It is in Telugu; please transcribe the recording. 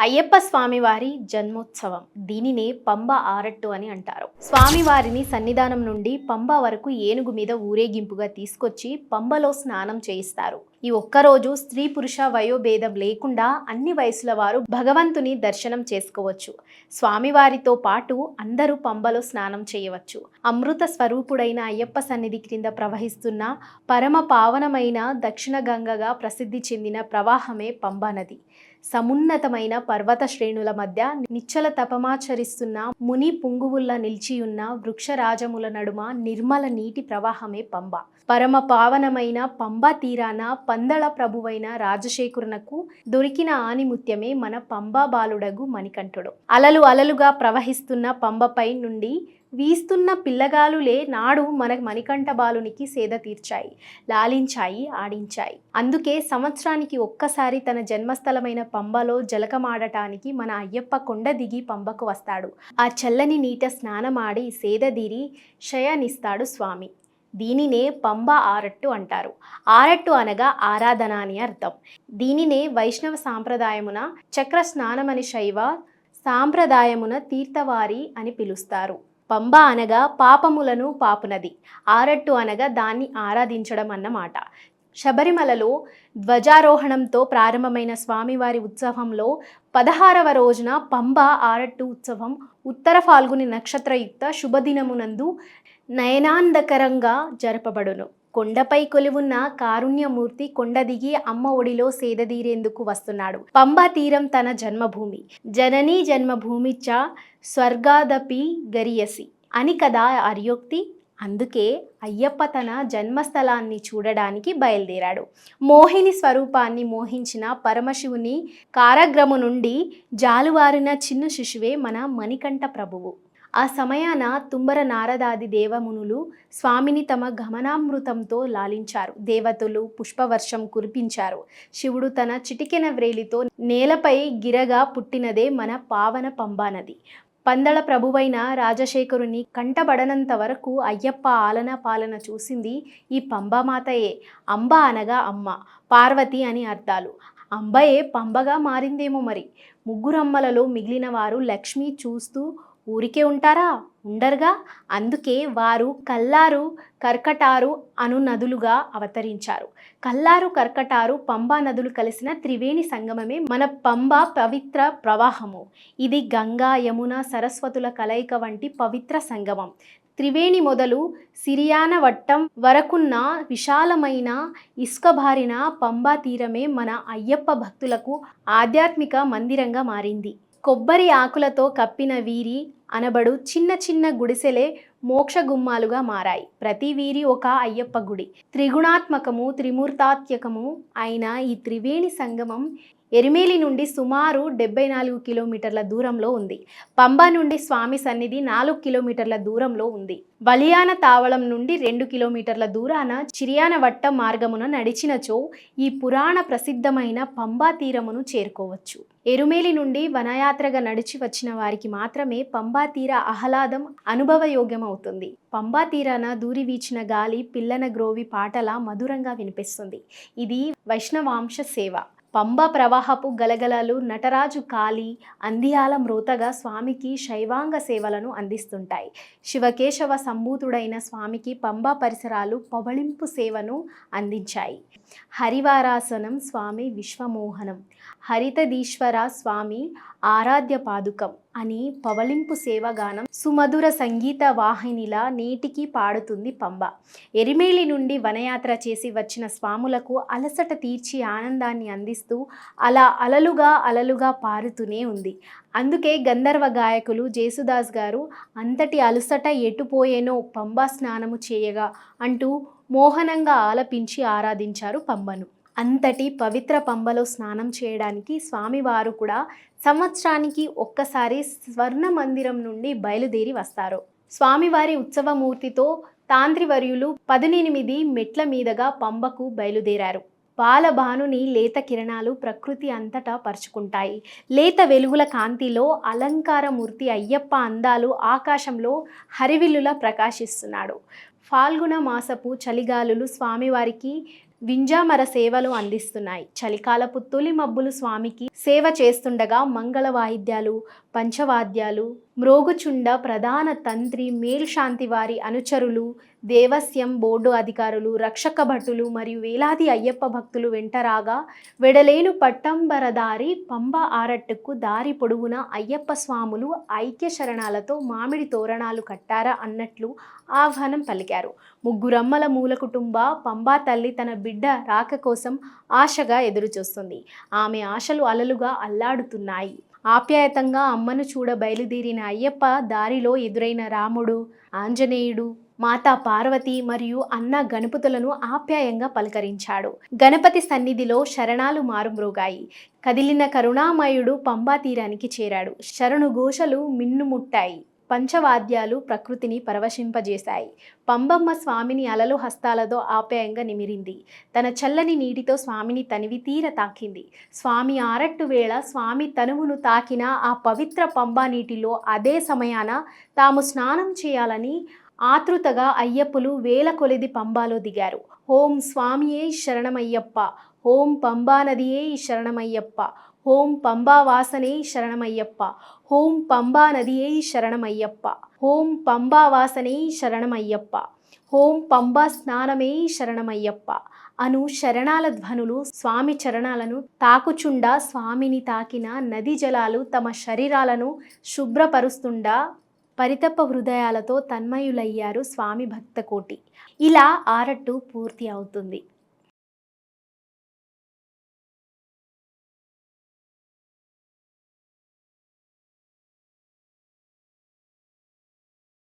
అయ్యప్ప స్వామివారి జన్మోత్సవం. దీనినే పంబ ఆరట్టు అని అంటారు. స్వామివారిని సన్నిధానం నుండి పంబ వరకు ఏనుగు మీద ఊరేగింపుగా తీసుకొచ్చి పంబలో స్నానం చేయిస్తారు. ఈ ఒక్కరోజు స్త్రీ పురుష వయోభేదం లేకుండా అన్ని వయసుల వారు భగవంతుని దర్శనం చేసుకోవచ్చు. స్వామివారితో పాటు అందరూ పంబలో స్నానం చేయవచ్చు. అమృత స్వరూపుడైన అయ్యప్ప సన్నిధి క్రింద ప్రవహిస్తున్న పరమ పావనమైన దక్షిణ గంగగా ప్రసిద్ధి చెందిన ప్రవాహమే పంబా నది. సమున్నతమైన పర్వత శ్రేణుల మధ్య నిచ్చల తపమాచరిస్తున్న ముని పుంగువుల్లా నిలిచియున్న వృక్షరాజముల నడుమ నిర్మల నీటి ప్రవాహమే పంబ. పరమ పావనమైన పంబా తీరాన పందళ ప్రభువైన రాజశేఖరునకు దొరికిన ఆనిముత్యమే మన పంబా బాలుడగు మణికంఠుడు. అలలు అలలుగా ప్రవహిస్తున్న పంబపై నుండి వీస్తున్న పిల్లగాలులే నాడు మన మణికంఠ బాలునికి సేద తీర్చాయి లాలించాయి ఆడించాయి. అందుకే సంవత్సరానికి ఒక్కసారి తన జన్మస్థలమైన పంబలో జలకమాడటానికి మన అయ్యప్ప కొండ దిగి పంబకు వస్తాడు. ఆ చల్లని నీట స్నానమాడి సేదదీరి శయనిస్తాడు స్వామి. దీనినే పంబ ఆరట్టు అంటారు. ఆరట్టు అనగా ఆరాధన అని అర్థం. దీనినే వైష్ణవ సాంప్రదాయమున చక్ర స్నానమని శైవ సాంప్రదాయమున తీర్థవారి అని పిలుస్తారు. పంబ అనగా పాపములను పాపునది. ఆరట్టు అనగా దాన్ని ఆరాధించడం అన్నమాట. శబరిమలలో ధ్వజారోహణంతో ప్రారంభమైన స్వామివారి ఉత్సవంలో పదహారవ రోజున పంబ ఆరట్టు ఉత్సవం ఉత్తర ఫాల్గుని నక్షత్రయుక్త శుభదినమునందు నయనాందకరంగా జరపబడును. కొండపై కొలువున్న కారుణ్యమూర్తి కొండ దిగి అమ్మ ఒడిలో సేదదీరేందుకు వస్తున్నాడు. పంబా తీరం తన జన్మభూమి. జననీ జన్మభూమి చ స్వర్గాదపి గరియసి. అని కదా అర్యోక్తి. అందుకే అయ్యప్ప తన జన్మస్థలాన్ని చూడడానికి బయలుదేరాడు. మోహిని స్వరూపాన్ని మోహించిన పరమశివుని కారాగ్రము నుండి జాలువారిన చిన్న శిశువే మన మణికంఠ ప్రభువు. ఆ సమయాన తుంబర నారదాది దేవమునులు స్వామిని తమ గమనామృతంతో లాలించారు. దేవతలు పుష్పవర్షం కురిపించారు. శివుడు తన చిటికెన వ్రేలితో నేలపై గిరగా పుట్టినదే మన పావన పంబానది. పందళ ప్రభువైన రాజశేఖరుని కంటబడనంత వరకు అయ్యప్ప ఆలన పాలన చూసింది ఈ పంబామాతయే. అంబ అనగా అమ్మ పార్వతి అని అర్థాలు. అంబయే పంబగా మారిందేమో మరి. ముగ్గురమ్మలలో మిగిలిన వారు లక్ష్మి చూస్తూ ఊరికే ఉంటారా? ఉండరుగా? అందుకే వారు కల్లారు కర్కటారు అను నదులుగా అవతరించారు. కల్లారు కర్కటారు పంబా నదులు కలిసిన త్రివేణి సంగమమే మన పంబ పవిత్ర ప్రవాహము. ఇది గంగా యమున సరస్వతుల కలయిక వంటి పవిత్ర సంగమం. త్రివేణి మొదలు సిరియాన వట్టం వరకున్న విశాలమైన ఇసుకబారిన పంబా తీరమే మన అయ్యప్ప భక్తులకు ఆధ్యాత్మిక మందిరంగా మారింది. కొబ్బరి ఆకులతో కప్పిన వీరి అనబడు చిన్న చిన్న గుడిసెలే మోక్ష గుమ్మాలుగా మారాయి. ప్రతి వీరి ఒక అయ్యప్ప గుడి. త్రిగుణాత్మకము త్రిమూర్తాత్యకము అయిన ఈ త్రివేణి సంగమం ఎరిమేలి నుండి సుమారు డెబ్బై నాలుగు కిలోమీటర్ల దూరంలో ఉంది. పంబా నుండి స్వామి సన్నిధి నాలుగు కిలోమీటర్ల దూరంలో ఉంది. బలియాన తావళం నుండి రెండు కిలోమీటర్ల దూరాన చిరియాన వట్ట మార్గమున నడిచినచో ఈ పురాణ ప్రసిద్ధమైన పంబా తీరమును చేరుకోవచ్చు. ఎరుమేలి నుండి వనయాత్రగా నడిచి వచ్చిన వారికి మాత్రమే పంబా తీర ఆహ్లాదం అనుభవయోగ్యమవుతుంది. పంబా తీరాన దూరి వీచిన గాలి పిల్లన గ్రోవి పాటల మధురంగా వినిపిస్తుంది. ఇది వైష్ణవాంశ సేవ. పంబ ప్రవాహపు గలగలలు నటరాజు కాలి అందియాల మృతగా స్వామికి శైవాంగ సేవలను అందిస్తుంటాయి. శివకేశవ సంభూతుడైన స్వామికి పంబ పరిసరాలు పవళింపు సేవను అందించాయి. హరివారాసనం స్వామి విశ్వమోహనం. హరితదీశ్వర స్వామి ఆరాధ్య పాదుకం అని పవళింపు సేవగానం సుమధుర సంగీత వాహినిలా నేటికి పాడుతుంది పంబ. ఎరిమేలి నుండి వనయాత్ర చేసి వచ్చిన స్వాములకు అలసట తీర్చి ఆనందాన్ని అందిస్తూ అలా అలలుగా అలలుగా పారుతూనే ఉంది. అందుకే గంధర్వ గాయకులు జేసుదాస్ గారు అంతటి అలసట ఎటుపోయేనో పంబా స్నానము చేయగా అంటూ మోహనంగా ఆలపించి ఆరాధించారు పంబను. అంతటి పవిత్ర పంబలో స్నానం చేయడానికి స్వామివారు కూడా సంవత్సరానికి ఒక్కసారి స్వర్ణ మందిరం నుండి బయలుదేరి వస్తారు. స్వామివారి ఉత్సవమూర్తితో తాంత్రివర్యులు పదునెనిమిది మెట్ల మీదుగా పంబకు బయలుదేరారు. బాలభానుని లేత కిరణాలు ప్రకృతి అంతటా పరుచుకుంటాయి. లేత వెలుగుల కాంతిలో అలంకారమూర్తి అయ్యప్ప అందాలు ఆకాశంలో హరివిల్లులా ప్రకాశిస్తున్నాడు. ఫాల్గుణ మాసపు చలిగాలులు స్వామివారికి వింజామర సేవలు అందిస్తున్నాయి. చలికాలపు తొలి మబ్బులు స్వామికి సేవ చేస్తుండగా మంగళ వాయిద్యాలు పంచవాద్యాలు మ్రోగుచుండ ప్రధాన తంత్రి మేల్శాంతి వారి అనుచరులు దేవస్యం బోర్డు అధికారులు రక్షక భటులు మరియు వేలాది అయ్యప్ప భక్తులు వెంటరాగా వెడలేను పట్టంబరదారి పంబ ఆరట్టుకు దారి పొడుగున అయ్యప్ప స్వాములు ఐక్య శరణాలతో మామిడి తోరణాలు కట్టారా అన్నట్లు ఆహ్వానం పలికారు. ముగ్గురమ్మల మూల కుటుంబ పంబా తల్లి తన బిడ్డ రాక కోసం ఆశగా ఎదురుచూస్తుంది. ఆమె ఆశలు అలలుగా అల్లాడుతున్నాయి. ఆప్యాయతంగా అమ్మను చూడ బయలుదేరిన అయ్యప్ప దారిలో ఎదురైన రాముడు ఆంజనేయుడు మాతా పార్వతి మరియు అన్న గణపతులను ఆప్యాయంగా పలకరించాడు. గణపతి సన్నిధిలో శరణాలు మారుమ్రోగాయి. కదిలిన కరుణామయుడు పంబా తీరానికి చేరాడు. శరణు ఘోషలు మిన్నుముట్టాయి. పంచవాద్యాలు ప్రకృతిని పరవశింపజేశాయి. పంబమ్మ స్వామిని అలలు హస్తాలతో ఆప్యాయంగా నిమిరింది. తన చల్లని నీటితో స్వామిని తనివి తీర తాకింది. స్వామి ఆరట్టు వేళ స్వామి తనువును తాకిన ఆ పవిత్ర పంబా నీటిలో అదే సమయాన తాము స్నానం చేయాలని ఆతృతగా అయ్యప్పులు వేల కొలిది పంబాలో దిగారు. ఓం స్వామియే శరణమయ్యప్ప! ఓం పంబానదియే శరణమయ్యప్ప. ఓం పంబా వాసనే శరణమయ్యప్ప. ఓం పంబా నదియే శరణమయ్యప్ప. ఓం పంబా వాసనే శరణమయ్యప్ప. ఓం పంబా స్నానమే శరణమయ్యప్ప. అను శరణాల ధ్వనులు స్వామి చరణాలను తాకుచుండా స్వామిని తాకిన నది జలాలు తమ శరీరాలను శుభ్రపరుస్తుండా పరితప హృదయాలతో తన్మయులయ్యారు స్వామి భక్తకోటి. ఇలా ఆరట్టు పూర్తి అవుతుంది.